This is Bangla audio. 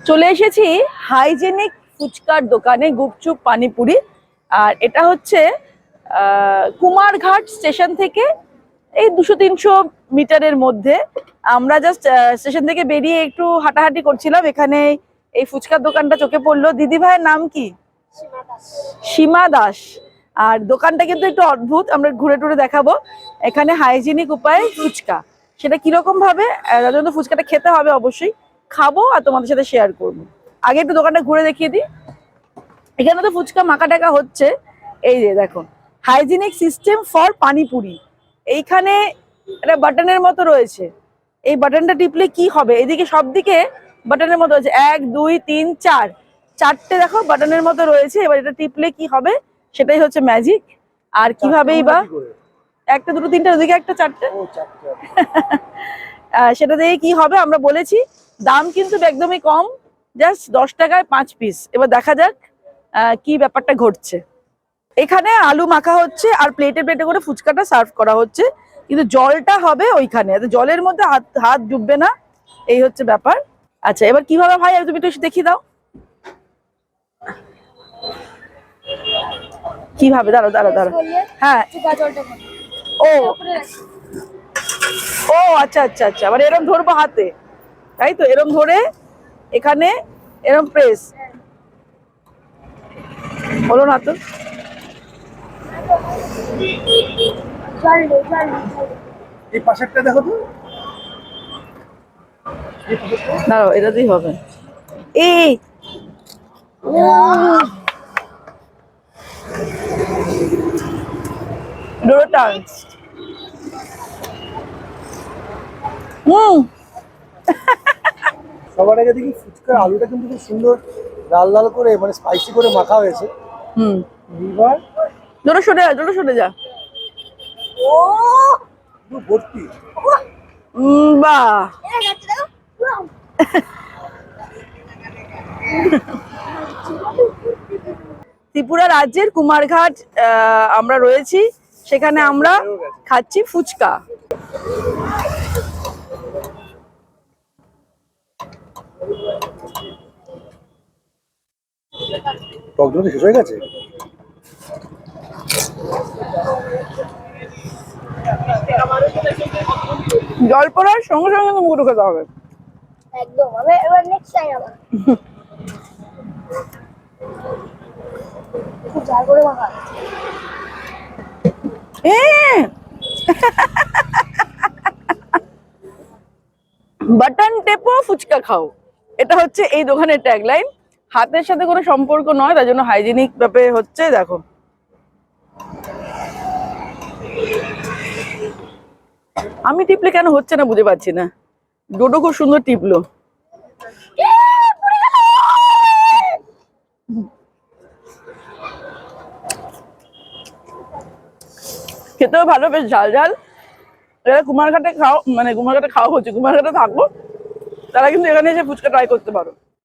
চলে এসেছি হাইজেনিক ফুচকার দোকানে গুপচুপ পানিপুরি। আর এটা হচ্ছে আহ, কুমারঘাট স্টেশন থেকে এই দুশো তিনশো মিটারের মধ্যে। আমরা জাস্ট স্টেশন থেকে বেরিয়ে একটু হাঁটাহাঁটি করছিলাম। এখানে এই ফুচকার দোকানটা চোখে পড়ল। দিদি ভাইয়ের নাম কি? সীমা দাস। আর দোকানটা কিন্তু একটু অদ্ভুত। আমরা ঘুরে টুরে দেখাবো। এখানে হাইজিনিক উপায়ে ফুচকা। সেটা কীরকম ভাবে জন্য ফুচকাটা খেতে হবে অবশ্যই। খাব আর তোমাদের সাথে শেয়ার করব। আগে একটু দোকানটা ঘুরে দেখিয়ে দিই। এখানে তো ফুচকা মাখা টাকা হচ্ছে। এই যে দেখো হাইজিনিক সিস্টেম ফর পানিপুরি এইখানে একটা বাটনের মতো রয়েছে। এই বাটনটা টিপলে কি হবে? এদিকে সব দিকে বাটনের মতো রয়েছে। এক দুই তিন চার। চারটে দেখো বাটনের মতো রয়েছে। এবার এটা টিপলে কি হবে? সেটাই হচ্ছে ম্যাজিক আর কিভাবেই বা একটা দুটো তিনটে ওদিকে একটা চারটে। আহ, সেটা দিয়ে কি হবে? আমরা বলেছি দাম কিন্তু একদমই কম। জাস্ট দশ টাকায় পাঁচ পিস এবার দেখা যাক কি ব্যাপারটা ঘটছে। এখানে আলু মাখা হচ্ছে আর প্লেটে প্লেটে করে ফুচকাটা সার্ভ করা হচ্ছে। কিন্তু জলটা হবে ওইখানে। জলের মধ্যে হাত হাত ডুববে না। এই হচ্ছে ব্যাপার। আচ্ছা এবার কীভাবে ভাই? তুমি একটু দেখিয়ে দাও। কীভাবে? দাঁড়ো দাঁড়ো দাঁড়ো হ্যাঁ। ও। ও আচ্ছা আচ্ছা আচ্ছা। মানে এরম ধরবো হাতে। তাই তো? এরম ধরে এখানে এরম প্রেস হলো না তো। এই পাশেরটা দেখো তো। দাঁড়াও এটাতেই হবে। এই! ডোরো টার্ন হুম। সবার আগে দেখি ফুচকার আলুটা কিন্তু খুব সুন্দর লাল লাল করে মানে স্পাইসি করে মাখা হয়েছে। হুম। সরে যা সরে যা। পুরো ভর্তি। বাহ। ত্রিপুরা রাজ্যের কুমারঘাট আহ, আমরা রয়েছি। সেখানে আমরা খাচ্ছি ফুচকা। টক জল শেষ হয়ে গেছে? জল পড়ার সঙ্গে সঙ্গে কিন্তু মুখে ঢোকাতে হবে একদম আমি এবার নেক্সট টাইম আবার। খুব ঝাল করে মাখা। বাটন টেপো ফুচকা খাও। এটা হচ্ছে এই দোকানের ট্যাগলাইন হাতের সাথে কোনো সম্পর্ক নয়, তার জন্য হাইজিনিক ভাবে হচ্ছে, দেখো। আমি টিপলে কেন হচ্ছে না বুঝে পাচ্ছি না। ডোডো খুব সুন্দর টিপলো। খেতেও ভালো, বেশ ঝাল ঝাল। এরা কুমারঘাটে খাও মানে কুমারঘাটে খাওয়া হচ্ছে, কুমারঘাটে থাকব তারা কিন্তু এখানে এসে ফুচকা ট্রাই করতে পারো।